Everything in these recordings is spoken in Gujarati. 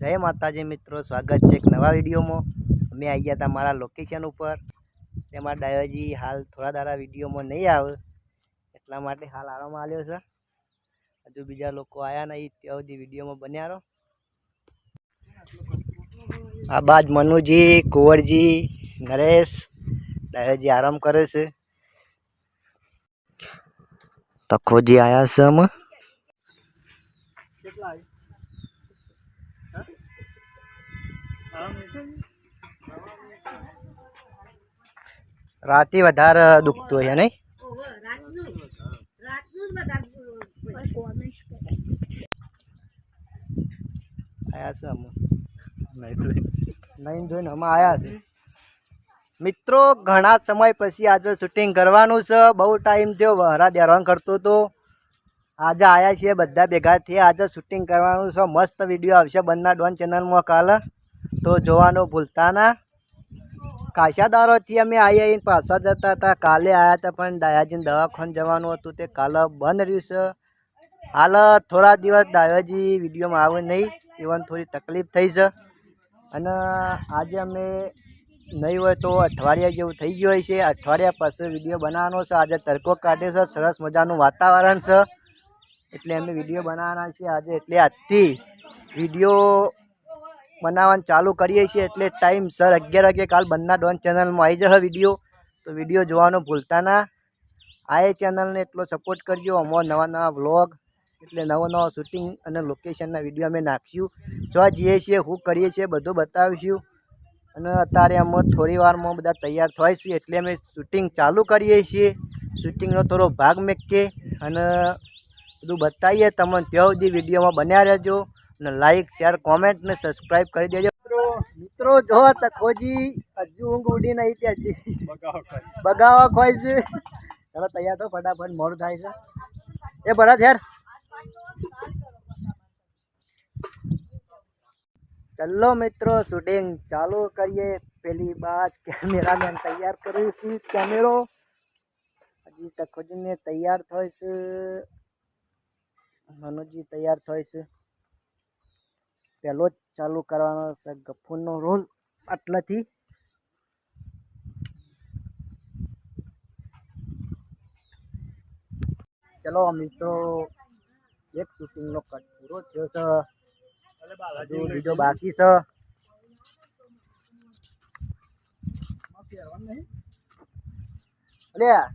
જય માતાજી મિત્રો, સ્વાગત છે એક નવા વિડીયોમાં. અમે આવી ગયા હતા મારા લોકેશન ઉપર. તેમાં ડાયોજી હાલ થોડા દાડા વિડીયોમાં નહીં આવે, એટલા માટે હાલ આરામ આવ્યો છે. હજુ બીજા લોકો આવ્યા નહીં, ત્યાં સુધી વિડીયોમાં બન્યા રહો. આ બાદ મનુજી, કુંવરજી, નરેશ, ડાયોજી આરામ કરે છે. તખોજી આવ્યા છે અમે રાતે વધારે દુખતું હોય નહીં? આયા છે નહીં જોઈને અમે આયા છે. મિત્રો, ઘણા સમય પછી આજે શૂટિંગ કરવાનું છે. બહુ ટાઈમ થયો, વહરા દેરવાન કરતો હતો. આજે આવ્યા છીએ બધા ભેગા થયા. આજે શૂટિંગ કરવાનું છે. મસ્ત વીડિયો આવશે બંને ડોન ચેનલમાં કાલે. તો જોવાનું ભૂલતા ના. કાશાદારોથી અમે આવી આવીને પાછા જતા હતા. કાલે આવ્યા હતા પણ ડાયાજીને દવાખાને જવાનું હતું. તે કાલે બંધ રહ્યું છે. હાલ થોડા દિવસ ડાયાજી વિડીયોમાં આવે નહીં, એવાની થોડી તકલીફ થઈ છે. અને આજે અમે નહીં હોય તો અઠવાડિયા જેવું થઈ ગયું હોય છે. અઠવાડિયા પછી વીડિયો બનાવવાનો છે. આજે તડકો કાઢે છે. સરસ મજાનું વાતાવરણ છે. એટલે અમે વીડિયો બનાવવાના છીએ. આજે એટલે આજથી વીડિયો બનાવવાનું ચાલુ કરીએ છીએ એટલે ટાઈમ સર અગિયાર વાગે કાલ બંધના ડોન ચેનલમાં આવી જશે વીડિયો. તો વીડિયો જોવાનો ભૂલતા ના. આ એ ચેનલને એટલો સપોર્ટ કરજો. અમારા નવા નવા વ્લોગ એટલે નવો નવો શૂટિંગ અને લોકેશનના વીડિયો અમે નાખીશું. જો જઈએ છીએ, હું કરીએ છીએ, બધું બતાવીશું. અને અત્યારે અમે થોડી વારમાં બધા તૈયાર થઈશું એટલે અમે શૂટિંગ ચાલુ કરીએ છીએ. શૂટિંગનો થોડો ભાગ મેકીએ અને બધું બતાવીએ. તમને ત્યાં સુધી વિડીયોમાં બન્યા રહેજો. અને લાઈક શેર કોમેન્ટ ને સબસ્ક્રાઈબ કરી દેજો. મિત્રો મિત્રો જો તકોજી હજુ ઊંઘ ઉડી નહીં ત્યાં બગાવા ખોય છે ચાલો તૈયાર તો ફટાફટ મોડું થાય છે. એ ભરત યાર ચલો મિત્રો શૂટિંગ ચાલુ કરીએ. પેલી બાજ કેમેરામેન તૈયાર કરીશું કેમેરો હજી તકોજીને તૈયાર થાય છે. મનોજી તૈયાર થાય છે. પહેલો જ ચાલુ કરવાનો છે ગફૂરનો રોલ આટલાથી. ચલો મિત્રો એક શૂટિંગનો કટ પૂરો થયો છે. હજુ બીજો બાકી છે. અલ્યા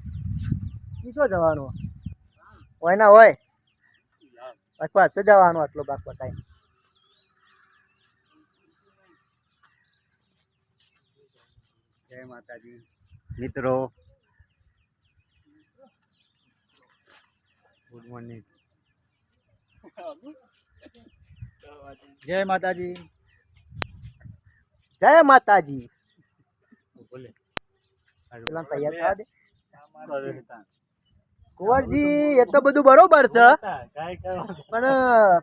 કીધો જવાનું? હોય ના હોય. અથવા જવાનું આટલો બાકો ટાઈમ જય માતાજી. મિત્રો. ગુડ મોર્નિંગ જય માતાજી. જય માતાજી. બોલે. તૈયાર થવા દે. કુંવરજી એ તો બધું બરોબર છે. પણ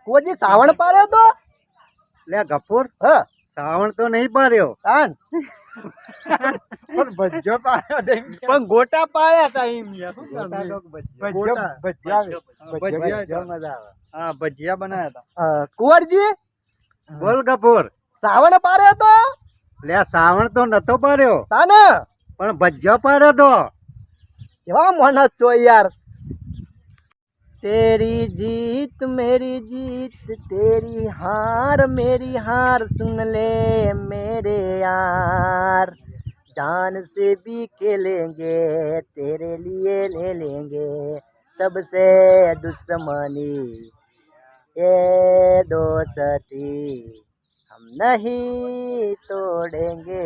કુંવરજી શ્રાવણ પાડ્યો તો? લે ગફુર. હ. શ્રાવણ તો નહીં પાડ્યો. કાન પણ ભજ્યો પાડ્યો પણ ગોટા પાડ્યા હતા એમ હા ભજીયા બનાવ્યા હતા કુંવરજી? બોલ કપૂર શ્રાવણ પાડ્યો હતો લે શ્રાવણ તો નતો પાડ્યો. તાને? પણ ભજ્યો પાડ્યો તો. કેવા મોનસ છો યાર. तेरी जीत मेरी जीत तेरी हार मेरी हार सुन ले मेरे यार जान से भी खेलेंगे तेरे लिए ले लेंगे सबसे दुश्मनी ये दोस्ती हम नहीं तोड़ेंगे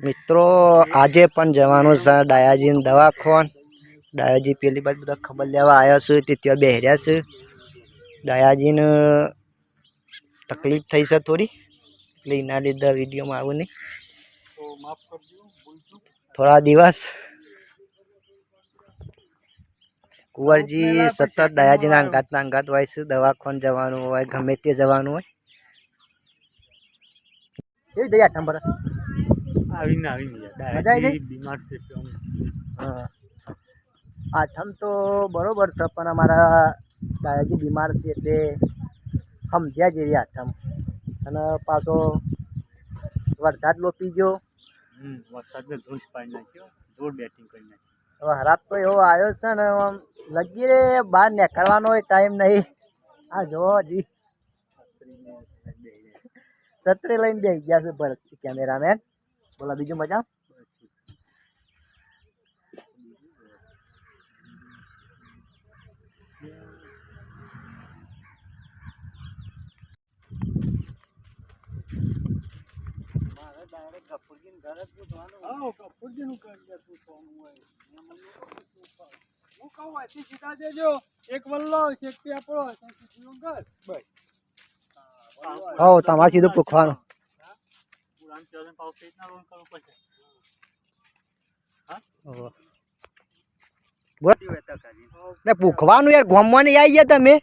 મિત્રો, આજે પણ જવાનું છે ડાયાજીને દવાખાન. ડાયાજી પેલી બાજુ બધા ખબર લેવા આવ્યા છે, તે ત્યાં બેહર્યા છે. ડાયાજીને તકલીફ થઈ છે થોડી, એટલે એના લીધે વિડીયોમાં આવું નહીં. થોડા દિવસ. કુંવરજી સતત દયાજીના અંગાતના અંગાત હોય છે, દવાખાન જવાનું હોય, ગમે તે જવાનું હોય. કેવી આઠમ પર આવીને આવીને મજા આવી? બીમાર છે. આઠમ તો બરોબર છે પણ અમારા દાદાજી બીમાર છે એટલે સમજ્યા જેવી આઠમ અને પાછો વરસાદ લોપી ગયો. વરસાદને ધૂંસ પાડી નાખ્યો. જોર બેટિંગ કરી નાખ્યો. હવે હરાબ તો એવો આવ્યો છે ને આમ લગી રે બહાર નીકળવાનો ટાઈમ નહીં. આ જોવો હજી. છત્રી લઈને બે ગયા છે ભરત કેમેરામેન બોલા બીજું મજા? એક વલ્લો એક પેપડો ઘર. બસ. હો તમારે સીધું પૂછવાનું પુરાણ ચાલે પાવ પેટ ના રોન કરવું પડશે ને પૂછવાનું યાર ગોમમાં આવી ગયા તમે.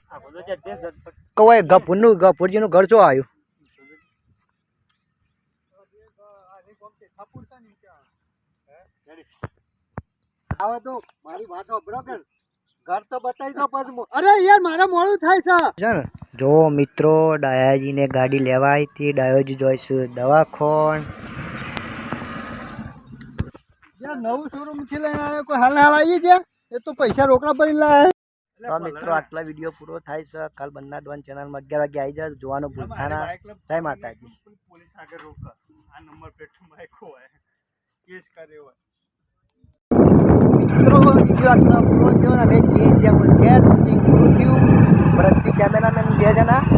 કવાય ગફુરનું ગફુરજીનું ઘર ચો આવ્યું આવે તો મારી વાત સાંભળો ઘર તો બતાવી દો પછી અરે યાર મારે મોડું થાય છે. જો મિત્રો ડાયાજીને ગાડી લેવાય તે ડાયોજી જોઈશું. દવાખોન નવું શોરૂમથી લઈને આવ્યો કોઈ હાલ હાલ આવી ગયા એ તો પૈસા રોકડા ભરીને લાયા મિત્રો આટલા વીડિયો પૂરો થાય છે. કાલ બંના ડોન ચેનલમાં અગિયાર વાગે આવી જાય જોવાનું ભૂલતા ના જય માતાજી. પોલીસ આગળ રોક. આ નંબર પ્લેટ માયકો હોય. કેસ કર્યો હોય. મિત્રો વીડિયો આટલો પૂરો થયો ને હવે